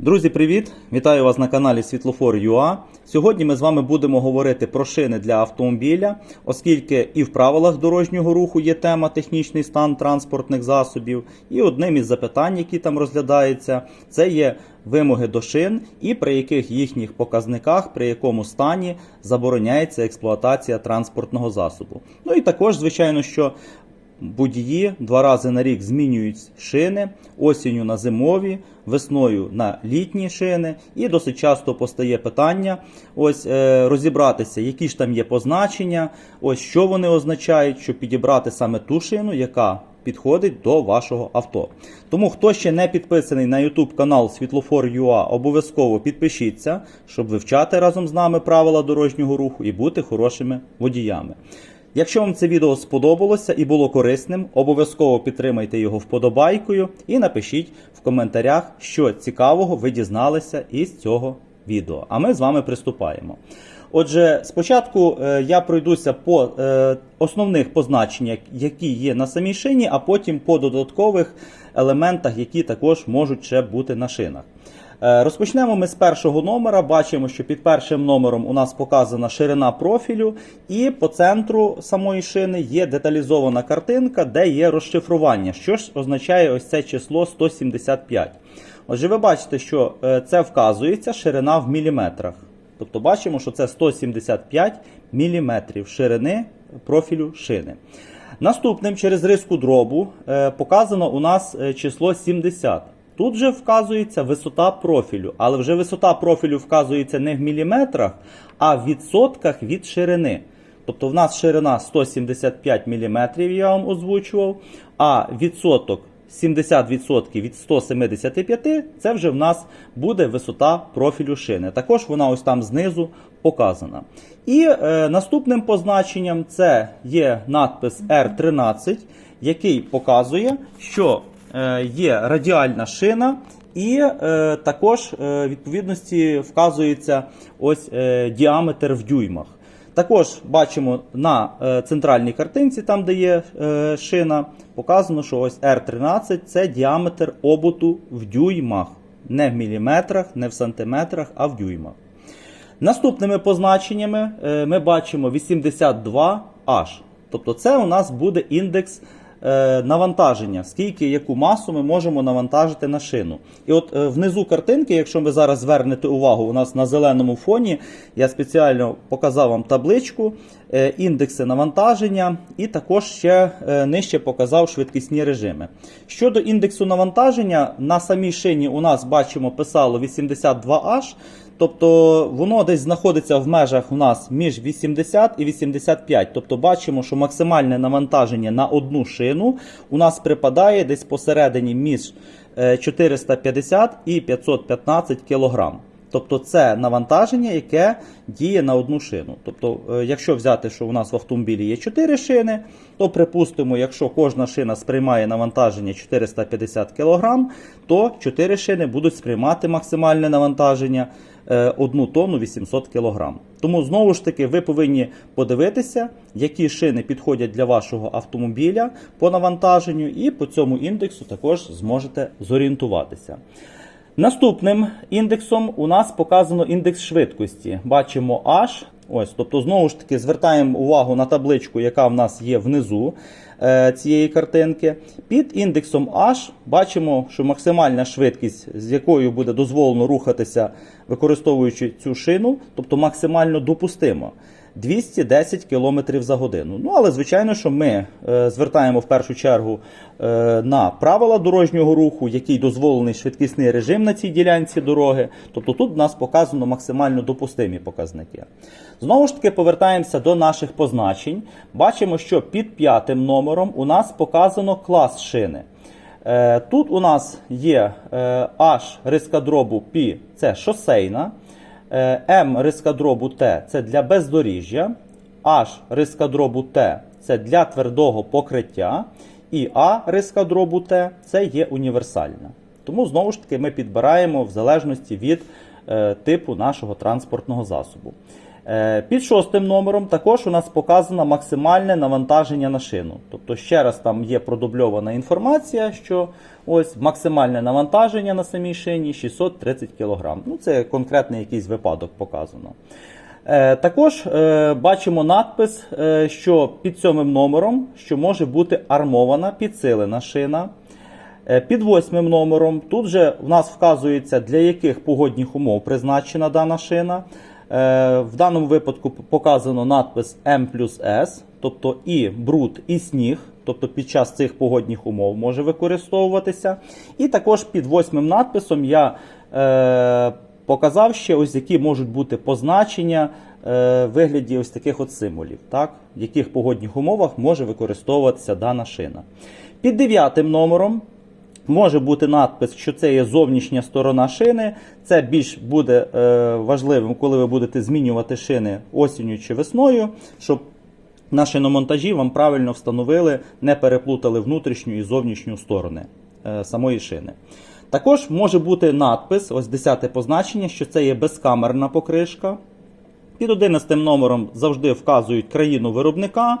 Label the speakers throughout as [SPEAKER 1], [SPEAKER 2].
[SPEAKER 1] Друзі, привіт! Вітаю вас на каналі Світлофор.ua. Сьогодні ми з вами будемо говорити про шини для автомобіля, оскільки і в правилах дорожнього руху є тема технічний стан транспортних засобів. І одним із запитань, які там розглядаються, це є вимоги до шин і при яких їхніх показниках, при якому стані забороняється експлуатація транспортного засобу. Ну і також, звичайно, що Водії два рази на рік змінюють шини, осінню на зимові, весною на літні шини. І досить часто постає питання ось е, розібратися, які ж там є позначення, ось що вони означають, щоб підібрати саме ту шину, яка підходить до вашого авто. Тому хто ще не підписаний на YouTube канал Світлофор.ua, обов'язково підпишіться, щоб вивчати разом з нами правила дорожнього руху і бути хорошими водіями. Якщо вам це відео сподобалося і було корисним, обов'язково підтримайте його вподобайкою і напишіть в коментарях, що цікавого ви дізналися із цього відео. А ми з вами приступаємо. Отже, спочатку е, я пройдуся по е, основних позначеннях, які є на самій шині, а потім по додаткових елементах, які також можуть ще бути на шинах. Е, Розпочнемо ми з першого номера. Бачимо, що під першим номером у нас показана ширина профілю, і по центру самої шини є деталізована картинка, де є розшифрування, що ж означає ось це число 175. Отже, ви бачите, що е, це вказується ширина в міліметрах. Тобто бачимо, що це 175 міліметрів ширини профілю шини. Наступним через риску дробу е, показано у нас число 70. Тут же вказується висота профілю, але вже висота профілю вказується не в міліметрах, а в відсотках від ширини. Тобто в нас ширина 175 мм, я вам озвучував, а відсоток 70% від 175 це вже в нас буде висота профілю шини. Також вона ось там знизу показана. І е, наступним позначенням це є надпис R13, який показує, що є радіальна шина. І е, також е, відповідності вказується ось е, діаметр в дюймах. Також бачимо на е, центральній картинці, там де є е, шина, показано, що ось R13 це діаметр обуту в дюймах. Не в міліметрах, не в сантиметрах, а в дюймах. Наступними позначеннями е, ми бачимо 82H. Тобто це у нас буде індекс е, навантаження, скільки яку масу ми можемо навантажити на шину. І от е, внизу картинки, якщо ви зараз звернете увагу, у нас на зеленому фоні я спеціально показав вам табличку, е, індекси навантаження, і також ще нижче показав швидкісні режими. Щодо індексу навантаження, на самій шині у нас бачимо писало 82H. Тобто воно десь знаходиться в межах у нас між 80 і 85. Тобто бачимо, що максимальне навантаження на одну шину у нас припадає десь посередині між е, 450 і 515 кг. Тобто це навантаження, яке діє на одну шину. Тобто, е, якщо взяти, що у нас в автомобілі є 4 шини, то припустимо, якщо кожна шина сприймає навантаження 450 кг, то 4 шини будуть сприймати максимальне навантаження 1 тонну 800 кг. Тому знову ж таки ви повинні подивитися, які шини підходять для вашого автомобіля по навантаженню, і по цьому індексу також зможете зорієнтуватися. Наступним індексом у нас показано індекс швидкості. Бачимо H. Ось, тобто, знову ж таки, звертаємо увагу на табличку, яка в нас є внизу е, цієї картинки. Під індексом H бачимо, що максимальна швидкість, з якою буде дозволено рухатися, використовуючи цю шину, тобто максимально допустимо. 210 км за годину. Ну, але звичайно, що ми е, звертаємо в першу чергу е, на правила дорожнього руху, який дозволений швидкісний режим на цій ділянці дороги. Тобто тут в нас показано максимально допустимі показники. Знову ж таки, повертаємося до наших позначень. Бачимо, що під п'ятим номером у нас показано клас шини. Е, Тут у нас є е, H рискадробу P, це шосейна. Е, М рискадробу Т це для бездоріжжя, H рискадробу Т це для твердого покриття, і А рискадробу Т це є універсальна. Тому знову ж таки ми підбираємо в залежності від е, типу нашого транспортного засобу. Е, Під шостим номером також у нас показано максимальне навантаження на шину. Тобто, ще раз там є продубльована інформація, що ось максимальне навантаження на самій шині 630 кг. Ну, це конкретний якийсь випадок показано. Е, Також е, бачимо надпис, що під сьомим номером що може бути армована підсилена шина. Під восьмим номером тут же в нас вказується, для яких погодних умов призначена дана шина. Е, В даному випадку показано надпис М плюс С, тобто і бруд, і сніг, тобто під час цих погодних умов може використовуватися. І також під восьмим надписом я е, показав ще ось які можуть бути позначення е, вигляді ось таких от символів, так? в яких погодних умовах може використовуватися дана шина. Під дев'ятим номером Може бути надпис, що це є зовнішня сторона шини. Це більш буде е, важливим, коли ви будете змінювати шини осінню чи весною, щоб на шиномонтажі вам правильно встановили, не переплутали внутрішню і зовнішню сторони е, самої шини. Також може бути надпис, ось 10 позначення, що це є безкамерна покришка. Під 11 номером завжди вказують країну виробника.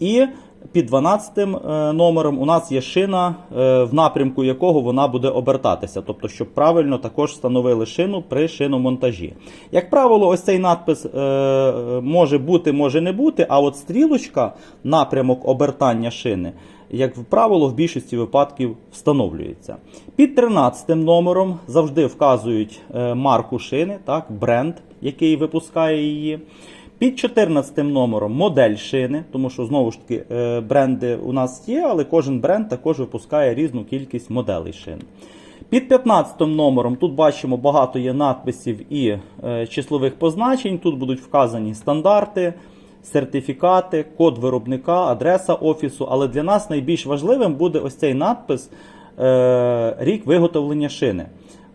[SPEAKER 1] І під 12 е, номером у нас є шина, е, в напрямку якого вона буде обертатися. Тобто, щоб правильно також встановили шину при шиномонтажі. Як правило, ось цей надпис е, може бути, може не бути, а от стрілочка, напрямок обертання шини. Як правило, в більшості випадків встановлюється. Під 13 номером завжди вказують марку шини, так, бренд, який випускає її. Під 14 номером модель шини, тому що знову ж таки е, бренди у нас є, але кожен бренд також випускає різну кількість моделей шин. Під 15 номером тут бачимо багато є надписів і е, числових позначень. Тут будуть вказані стандарти, сертифікати, код виробника, адреса офісу. Але для нас найбільш важливим буде ось цей надпис е, рік виготовлення шини.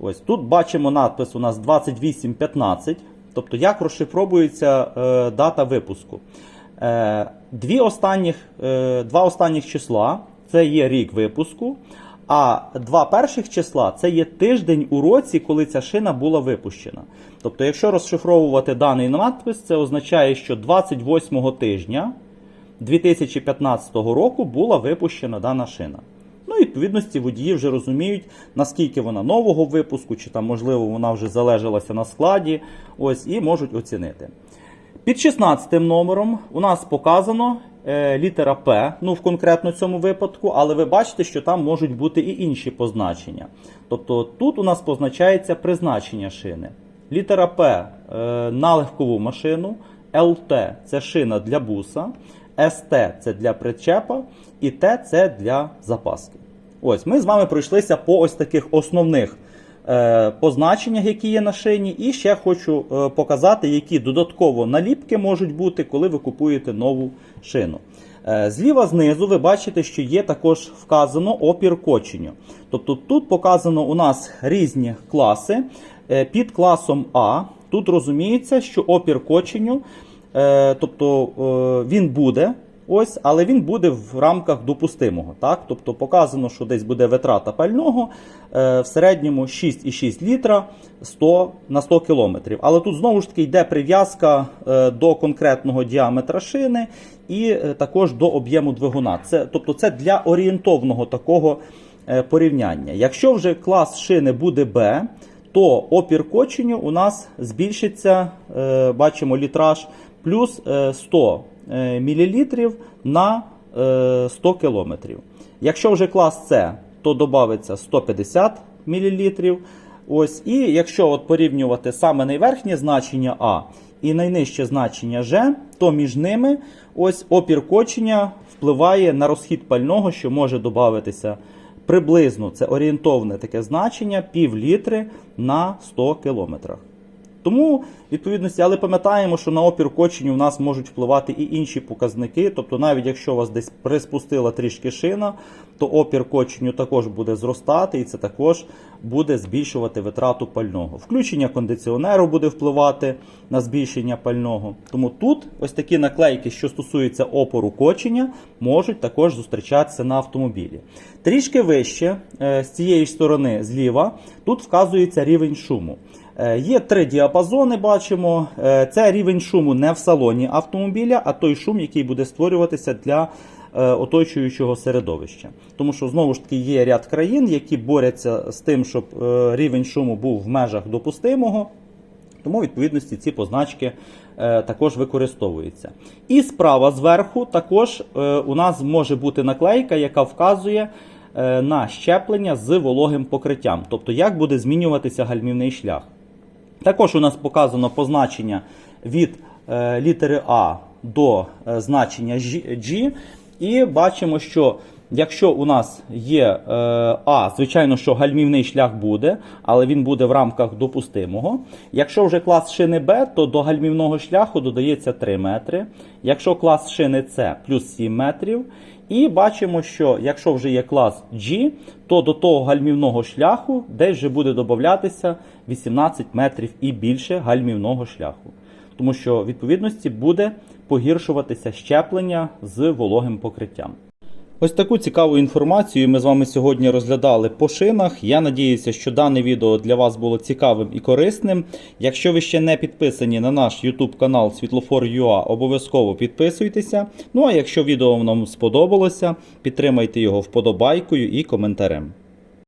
[SPEAKER 1] Ось Тут бачимо надпис у нас 2815. Тобто, як розшифровується е, дата випуску. Е, дві останніх, е, Два останніх числа це є рік випуску, а два перших числа це є тиждень у році, коли ця шина була випущена. Тобто, якщо розшифровувати даний надпис, це означає, що 28 тижня 2015 року була випущена дана шина. Ну, відповідності водії вже розуміють, наскільки вона нового випуску, чи там, можливо, вона вже залежалася на складі. Ось, і можуть оцінити. Під 16 номером у нас показано е, літера П, ну в конкретно цьому випадку, але ви бачите, що там можуть бути і інші позначення. Тобто тут у нас позначається призначення шини. Літера П е, на легкову машину, ЛТ це шина для буса, СТ це для причепа, і Т це для запаски. Ось ми з вами пройшлися по ось таких основних е, позначеннях, які є на шині. І ще хочу е, показати, які додатково наліпки можуть бути, коли ви купуєте нову шину. Е, Зліва знизу ви бачите, що є також вказано опір коченню. Тобто тут показано у нас різні класи. Е, Під класом А тут розуміється, що опір коченю, е, тобто е, він буде. Ось, але він буде в рамках допустимого. Так? Тобто показано, що десь буде витрата пального е, в середньому 6,6 літра 100 на 100 км. Але тут знову ж таки йде прив'язка е, до конкретного діаметра шини і е, також до об'єму двигуна. Це, тобто це для орієнтовного такого е, порівняння. Якщо вже клас шини буде Б, то опір коченю у нас збільшиться, е, бачимо літраж, плюс е, 100 е, мл на е, 100 км. Якщо вже клас С, то додається 150 мл. Ось, І якщо от порівнювати саме найверхнє значення А і найнижче значення Ж, то між ними ось опір кочення впливає на розхід пального, що може додатися приблизно це орієнтовне таке значення пів літри на 100 кілометрах. Тому, відповідності, але пам'ятаємо, що на опір коченю в нас можуть впливати і інші показники. Тобто, навіть якщо вас десь приспустила трішки шина, то опір коченню також буде зростати, і це також буде збільшувати витрату пального. Включення кондиціонеру буде впливати на збільшення пального. Тому тут ось такі наклейки, що стосуються опору кочення, можуть також зустрічатися на автомобілі. Трішки вище е, з цієї сторони зліва тут вказується рівень шуму. Е, Є три діапазони, бачимо. Е, Це рівень шуму не в салоні автомобіля, а той шум, який буде створюватися для е, оточуючого середовища. Тому що знову ж таки є ряд країн, які борються з тим, щоб рівень шуму був в межах допустимого. Тому, відповідності, ці позначки також використовуються. І справа зверху також у нас може бути наклейка, яка вказує на щеплення з вологим покриттям, тобто як буде змінюватися гальмівний шлях. Також у нас показано позначення від е, літери А до е, значення G. І бачимо, що якщо у нас є е, А, звичайно, що гальмівний шлях буде, але він буде в рамках допустимого. Якщо вже клас шини Б, то до гальмівного шляху додається 3 метри. Якщо клас шини С плюс 7 метрів. І бачимо, що якщо вже є клас G, то до того гальмівного шляху десь вже буде додатися 18 метрів і більше гальмівного шляху. Тому що відповідності буде погіршуватися щеплення з вологим покриттям. Ось таку цікаву інформацію ми з вами сьогодні розглядали по шинах. Я надіюся, що дане відео для вас було цікавим і корисним. Якщо ви ще не підписані на наш YouTube канал Світлофор.ua, обов'язково підписуйтеся. Ну а якщо відео вам сподобалося, підтримайте його вподобайкою і коментарем.